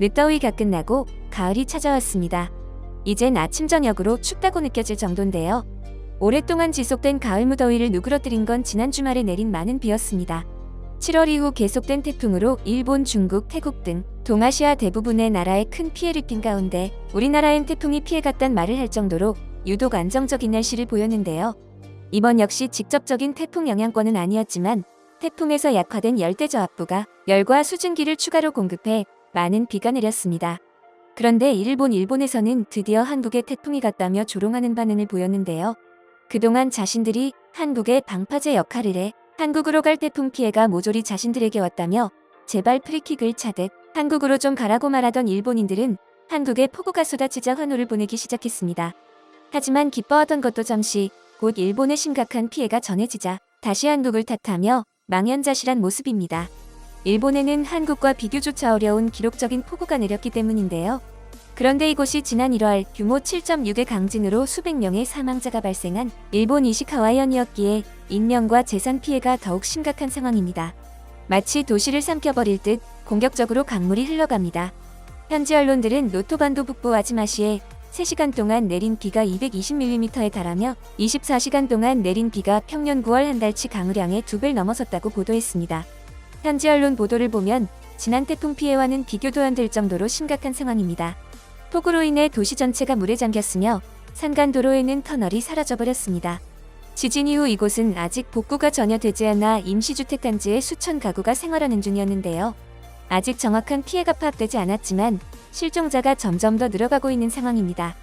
늦더위가 끝나고 가을이 찾아왔습니다. 이젠 아침 저녁으로 춥다고 느껴질 정도인데요. 오랫동안 지속된 가을 무더위를 누그러뜨린 건 지난 주말에 내린 많은 비였습니다. 7월 이후 계속된 태풍으로 일본, 중국, 태국 등 동아시아 대부분의 나라에 큰 피해를 입힌 가운데 우리나라엔 태풍이 피해갔단 말을 할 정도로 유독 안정적인 날씨를 보였는데요. 이번 역시 직접적인 태풍 영향권은 아니었지만 태풍에서 약화된 열대저압부가 열과 수증기를 추가로 공급해 많은 비가 내렸습니다. 그런데 일본 일본에서는 드디어 한국에 태풍이 갔다며 조롱하는 반응을 보였는데요. 그동안 자신들이 한국의 방파제 역할을 해 한국으로 갈 태풍 피해가 모조리 자신들에게 왔다며 제발 프리킥을 차듯 한국으로 좀 가라고 말하던 일본인들은 한국에 폭우가 쏟아지자 환호를 보내기 시작했습니다. 하지만 기뻐하던 것도 잠시 곧 일본의 심각한 피해가 전해지자 다시 한국을 탓하며 망연자실한 모습입니다. 일본에는 한국과 비교조차 어려운 기록적인 폭우가 내렸기 때문인데요. 그런데 이곳이 지난 1월 규모 7.6의 강진으로 수백 명의 사망자가 발생한 일본 이시카와현이었기에 인명과 재산 피해가 더욱 심각한 상황입니다. 마치 도시를 삼켜버릴 듯 공격적으로 강물이 흘러갑니다. 현지 언론들은 노토반도 북부 와지마시에 3시간 동안 내린 비가 220mm에 달하며 24시간 동안 내린 비가 평년 9월 한 달치 강우량의 두 배를 넘어섰다고 보도했습니다. 현지 언론 보도를 보면 지난 태풍 피해와는 비교도 안 될 정도로 심각한 상황입니다. 폭우로 인해 도시 전체가 물에 잠겼으며 산간 도로에는 터널이 사라져버렸습니다. 지진 이후 이곳은 아직 복구가 전혀 되지 않아 임시주택 단지에 수천 가구가 생활하는 중이었는데요. 아직 정확한 피해가 파악되지 않았지만 실종자가 점점 더 늘어가고 있는 상황입니다.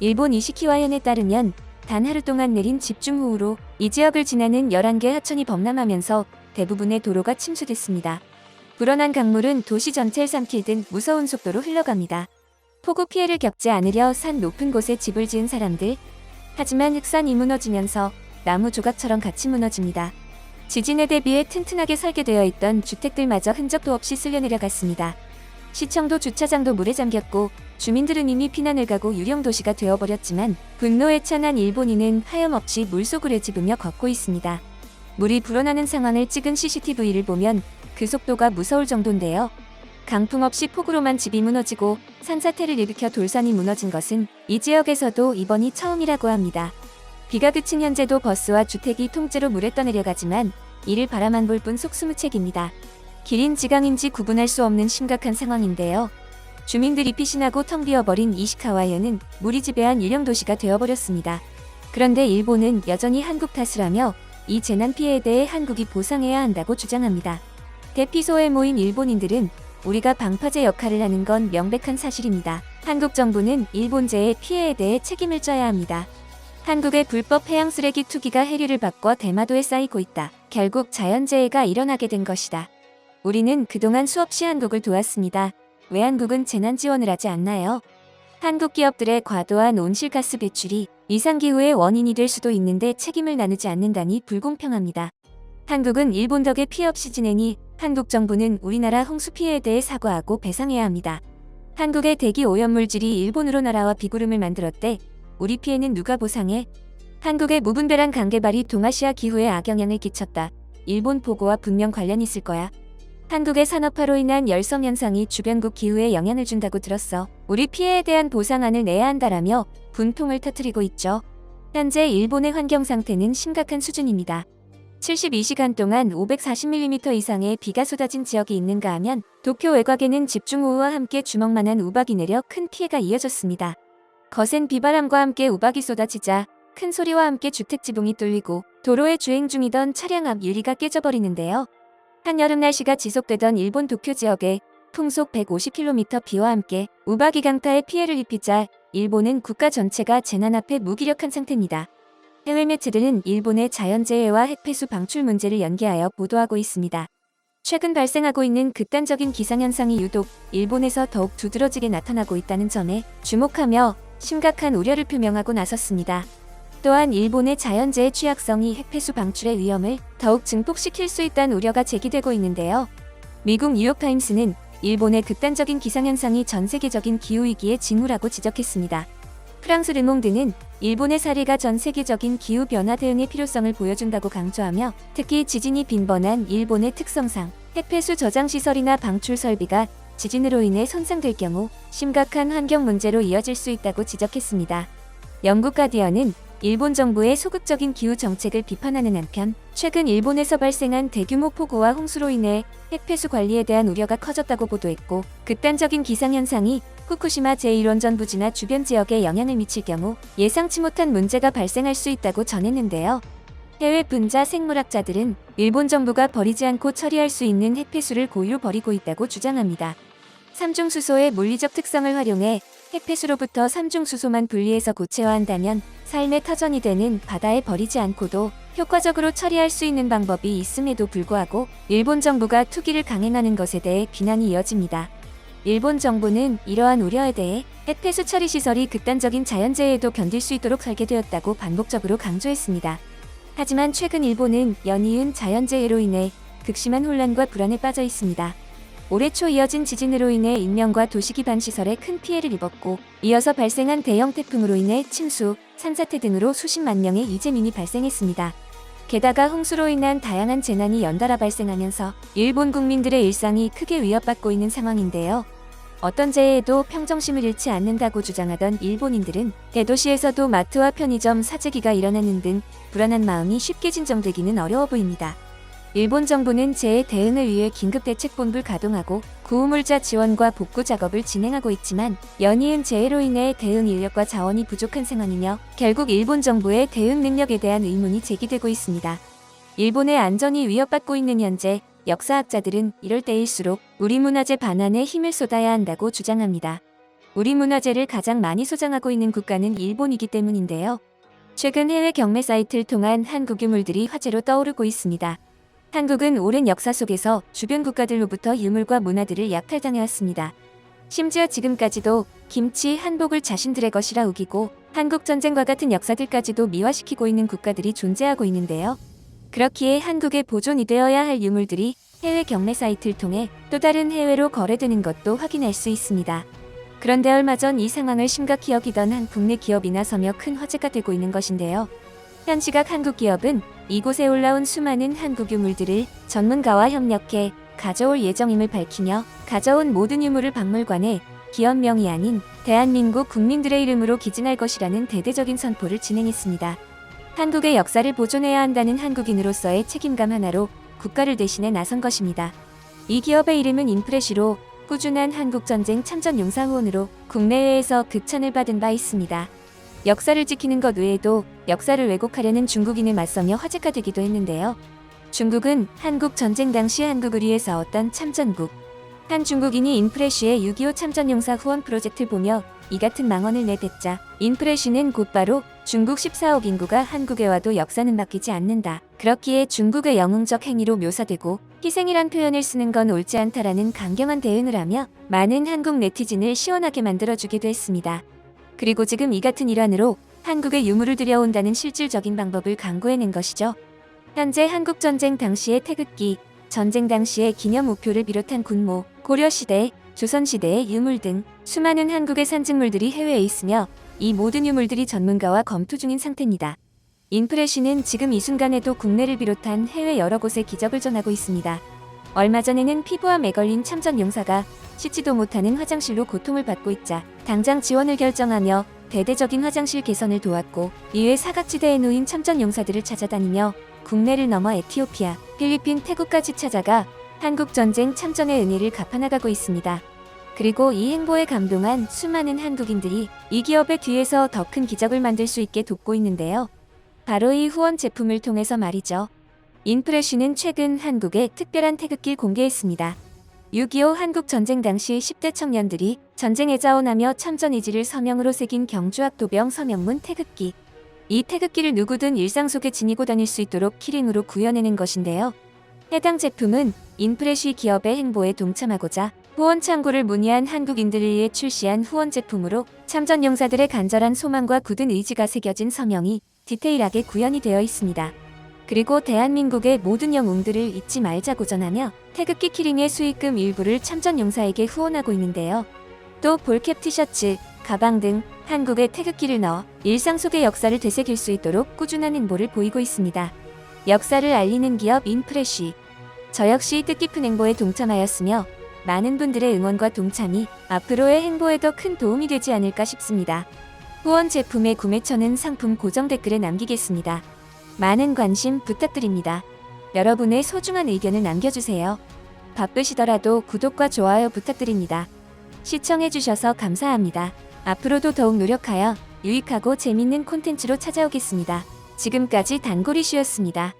일본 이시키와현에 따르면 단 하루 동안 내린 집중호우로 이 지역을 지나는 11개 하천이 범람하면서 대부분의 도로가 침수됐습니다. 불어난 강물은 도시 전체를 듯 무서운 속도로 흘러갑니다. 폭우 피해를 겪지 않으려 산 높은 곳에 집을 지은 사람들. 하지만 흑산이 무너지면서 나무 조각처럼 같이 무너집니다. 지진에 대비해 튼튼하게 설계되어 있던 주택들마저 흔적도 없이 쓸려 내려갔습니다. 시청도 주차장도 물에 잠겼고 주민들은 이미 피난을 가고 유령 도시가 되어버렸지만 분노에 찬한 일본인은 하염없이 물속을 헤집으며 걷고 있습니다. 물이 불어나는 상황을 찍은 CCTV를 보면 그 속도가 무서울 정도인데요. 강풍 없이 폭우로만 집이 무너지고 산사태를 일으켜 돌산이 무너진 것은 이 지역에서도 이번이 처음이라고 합니다. 비가 그친 현재도 버스와 주택이 통째로 물에 떠내려가지만 이를 바라만 볼 뿐 속수무책입니다. 길인 지강인지 구분할 수 없는 심각한 상황인데요. 주민들이 피신하고 텅 비어버린 이시카와현은 물이 지배한 유령 도시가 되어버렸습니다. 그런데 일본은 여전히 한국 탓을 하며 이 재난 피해에 대해 한국이 보상해야 한다고 주장합니다. 대피소에 모인 일본인들은 우리가 방파제 역할을 하는 건 명백한 사실입니다. 한국 정부는 일본제의 피해에 대해 책임을 져야 합니다. 한국의 불법 해양 쓰레기 투기가 해류를 바꿔 대마도에 쌓이고 있다. 결국 자연재해가 일어나게 된 것이다. 우리는 그동안 수없이 한국을 도왔습니다. 왜 한국은 재난 지원을 하지 않나요? 한국 기업들의 과도한 온실가스 배출이 이상기후의 원인이 될 수도 있는데 책임을 나누지 않는다니 불공평합니다. 한국은 일본 덕에 피해 없이 지내니 한국 정부는 우리나라 홍수 피해에 대해 사과하고 배상해야 합니다. 한국의 대기 오염물질이 일본으로 날아와 비구름을 만들었대. 우리 피해는 누가 보상해? 한국의 무분별한 강개발이 동아시아 기후에 악영향을 끼쳤다. 일본 보고와 분명 관련 있을 거야. 한국의 산업화로 인한 열섬 현상이 주변국 기후에 영향을 준다고 들었어. 우리 피해에 대한 보상안을 내야 한다라며 분통을 터뜨리고 있죠. 현재 일본의 환경 상태는 심각한 수준입니다. 72시간 동안 540mm 이상의 비가 쏟아진 지역이 있는가 하면 도쿄 외곽에는 집중호우와 함께 주먹만한 우박이 내려 큰 피해가 이어졌습니다. 거센 비바람과 함께 우박이 쏟아지자 큰 소리와 함께 주택 지붕이 뚫리고 도로에 주행 중이던 차량 앞 유리가 깨져버리는데요. 한여름 날씨가 지속되던 일본 도쿄 지역에 풍속 150km 비와 함께 우박이 강타에 피해를 입히자 일본은 국가 전체가 재난 앞에 무기력한 상태입니다. 해외 매체들은 일본의 자연재해와 핵폐수 방출 문제를 연계하여 보도하고 있습니다. 최근 발생하고 있는 극단적인 기상현상이 유독 일본에서 더욱 두드러지게 나타나고 있다는 점에 주목하며 심각한 우려를 표명하고 나섰습니다. 또한 일본의 자연재해 취약성이 핵폐수 방출의 위험을 더욱 증폭시킬 수 있다는 우려가 제기되고 있는데요. 미국 뉴욕타임스는 일본의 극단적인 기상현상이 전 세계적인 기후위기의 징후라고 지적했습니다. 프랑스 르몽드는 일본의 사례가 전 세계적인 기후변화 대응의 필요성을 보여준다고 강조하며 특히 지진이 빈번한 일본의 특성상 핵폐수 저장 시설이나 방출 설비가 지진으로 인해 손상될 경우 심각한 환경 문제로 이어질 수 있다고 지적했습니다. 영국 가디언은 일본 정부의 소극적인 기후 정책을 비판하는 한편 최근 일본에서 발생한 대규모 폭우와 홍수로 인해 핵폐수 관리에 대한 우려가 커졌다고 보도했고 극단적인 기상현상이 후쿠시마 제1원전 부지나 주변 지역에 영향을 미칠 경우 예상치 못한 문제가 발생할 수 있다고 전했는데요. 해외 분자 생물학자들은 일본 정부가 버리지 않고 처리할 수 있는 핵폐수를 고의로 버리고 있다고 주장합니다. 삼중수소의 물리적 특성을 활용해 핵폐수로부터 삼중수소만 분리해서 고체화한다면 삶의 터전이 되는 바다에 버리지 않고도 효과적으로 처리할 수 있는 방법이 있음에도 불구하고 일본 정부가 투기를 강행하는 것에 대해 비난이 이어집니다. 일본 정부는 이러한 우려에 대해 핵폐수 처리 시설이 극단적인 자연재해에도 견딜 수 있도록 설계되었다고 반복적으로 강조했습니다. 하지만 최근 일본은 연이은 자연재해로 인해 극심한 혼란과 불안에 빠져 있습니다. 올해 초 이어진 지진으로 인해 인명과 도시 기반 시설에 큰 피해를 입었고 이어서 발생한 대형 태풍으로 인해 침수, 산사태 등으로 수십만 명의 이재민이 발생했습니다. 게다가 홍수로 인한 다양한 재난이 연달아 발생하면서 일본 국민들의 일상이 크게 위협받고 있는 상황인데요. 어떤 재해에도 평정심을 잃지 않는다고 주장하던 일본인들은 대도시에서도 마트와 편의점 사재기가 일어나는 등 불안한 마음이 쉽게 진정되기는 어려워 보입니다. 일본 정부는 재해 대응을 위해 긴급대책본부를 가동하고 구호물자 지원과 복구 작업을 진행하고 있지만 연이은 재해로 인해 대응 인력과 자원이 부족한 상황이며 결국 일본 정부의 대응 능력에 대한 의문이 제기되고 있습니다. 일본의 안전이 위협받고 있는 현재 역사학자들은 이럴 때일수록 우리 문화재 반환에 힘을 쏟아야 한다고 주장합니다. 우리 문화재를 가장 많이 소장하고 있는 국가는 일본이기 때문인데요. 최근 해외 경매 사이트를 통한 한국 유물들이 화제로 떠오르고 있습니다. 한국은 오랜 역사 속에서 주변 국가들로부터 유물과 문화들을 약탈당해왔습니다. 심지어 지금까지도 김치, 한복을 자신들의 것이라 우기고 한국 전쟁과 같은 역사들까지도 미화시키고 있는 국가들이 존재하고 있는데요. 그렇기에 한국의 보존이 되어야 할 유물들이 해외 경매 사이트를 통해 또 다른 해외로 거래되는 것도 확인할 수 있습니다. 그런데 얼마 전 이 상황을 심각히 여기던 한 국내 기업이 나 서며 큰 화제가 되고 있는 것인데요. 현 시각 한국 기업은 이곳에 올라온 수많은 한국 유물들을 전문가와 협력해 가져올 예정임을 밝히며 가져온 모든 유물을 박물관에 기업명이 아닌 대한민국 국민들의 이름으로 기증할 것이라는 대대적인 선포를 진행했습니다. 한국의 역사를 보존해야 한다는 한국인으로서의 책임감 하나로 국가를 대신해 나선 것입니다. 이 기업의 이름은 인프레시로 꾸준한 한국전쟁 참전 용사 후원으로 국내외에서 극찬을 받은 바 있습니다. 역사를 지키는 것 외에도 역사를 왜곡하려는 중국인을 맞서며 화제가 되기도 했는데요. 중국은 한국 전쟁 당시 한국을 위해 싸웠던 참전국. 한 중국인이 인프레쉬의 6.25 참전용사 후원 프로젝트를 보며 이 같은 망언을 내댔자 인프레쉬는 곧바로 중국 14억 인구가 한국에 와도 역사는 바뀌지 않는다. 그렇기에 중국의 영웅적 행위로 묘사되고 희생이란 표현을 쓰는 건 옳지 않다라는 강경한 대응을 하며 많은 한국 네티즌을 시원하게 만들어주기도 했습니다. 그리고 지금 이 같은 일환으로 한국에 유물을 들여온다는 실질적인 방법을 강구해낸 것이죠. 현재 한국전쟁 당시의 태극기, 전쟁 당시의 기념 우표를 비롯한 군모, 고려시대, 조선시대의 유물 등 수많은 한국의 산증물들이 해외에 있으며 이 모든 유물들이 전문가와 검토 중인 상태입니다. 인프레시는 지금 이 순간에도 국내를 비롯한 해외 여러 곳에 기적을 전하고 있습니다. 얼마 전에는 피부암에 걸린 참전 용사가 씻지도 못하는 화장실로 고통을 받고 있자 당장 지원을 결정하며 대대적인 화장실 개선을 도왔고 이외 사각지대에 놓인 참전 용사들을 찾아다니며 국내를 넘어 에티오피아, 필리핀, 태국까지 찾아가 한국 전쟁 참전의 은혜를 갚아나가고 있습니다. 그리고 이 행보에 감동한 수많은 한국인들이 이 기업의 뒤에서 더 큰 기적을 만들 수 있게 돕고 있는데요. 바로 이 후원 제품을 통해서 말이죠. 인프레쉬는 최근 한국에 특별한 태극기를 공개했습니다. 6.25 한국 전쟁 당시 10대 청년들이 전쟁에 자원하며 참전 의지를 서명으로 새긴 경주학도병 서명문 태극기. 이 태극기를 누구든 일상 속에 지니고 다닐 수 있도록 키링으로 구현해낸 것인데요. 해당 제품은 인프레쉬 기업의 행보에 동참하고자 후원 창구를 문의한 한국인들을 위해 출시한 후원 제품으로 참전 용사들의 간절한 소망과 굳은 의지가 새겨진 서명이 디테일하게 구현이 되어 있습니다. 그리고 대한민국의 모든 영웅들을 잊지 말자고 전하며 태극기 키링의 수익금 일부를 참전 용사에게 후원하고 있는데요. 또 볼캡 티셔츠, 가방 등 한국의 태극기를 넣어 일상 속의 역사를 되새길 수 있도록 꾸준한 행보를 보이고 있습니다. 역사를 알리는 기업 인프레쉬. 저 역시 뜻깊은 행보에 동참하였으며 많은 분들의 응원과 동참이 앞으로의 행보에도 큰 도움이 되지 않을까 싶습니다. 후원 제품의 구매처는 상품 고정 댓글에 남기겠습니다. 많은 관심 부탁드립니다. 여러분의 소중한 의견을 남겨주세요. 바쁘시더라도 구독과 좋아요 부탁드립니다. 시청해주셔서 감사합니다. 앞으로도 더욱 노력하여 유익하고 재밌는 콘텐츠로 찾아오겠습니다. 지금까지 단골이슈였습니다.